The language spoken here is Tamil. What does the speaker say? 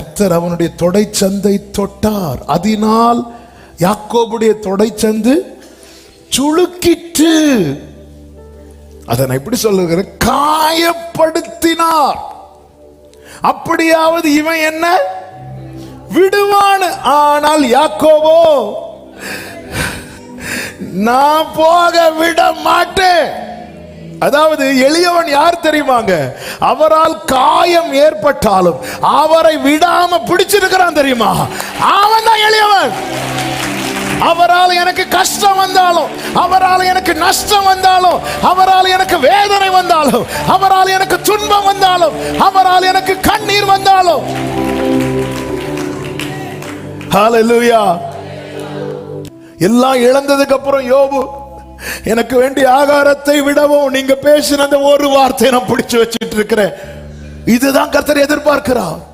கர்த்தர் அவனுடைய தொடைச்சந்தை தொட்டார். அதனால் யாக்கோபுடைய தொடைச்சந்து சுழுக்கிட்டு அதனை எப்படி சொல்லுகிற காயப்படுத்தினார். அப்படியாவது இவன் என்ன? விடுவான். ஆனால் யாக்கோவோ நான் போக விட மாட்டேன். அதாவது எளியவன் யார் தெரியுமாங்க? அவரால் காயம் ஏற்பட்டாலும் அவரை விடாம பிடிச்சிருக்கிறான் தெரியுமா? அவன் தான் எளியவன். அவரால் எனக்கு கஷ்டம் வந்தாலும் அவரால் எனக்கு நஷ்டம் வந்தாலும் அவரால் எனக்கு வேதனை வந்தாலும் அவரால் எனக்கு துன்பம் வந்தாலும் அவரால் எனக்கு கண்ணீர் வந்தாலும். ஹalleluya எல்லாம் இழந்ததுக்கு அப்புறம் யோபு எனக்கு வேண்டிய ஆகாரத்தை விடவும் நீங்க பேசின அந்த ஒரு வார்த்தையை நான் பிடிச்சு வச்சிட்டு இருக்கிறேன். இதுதான் கர்த்தர் எதிர்பார்க்கிறார்.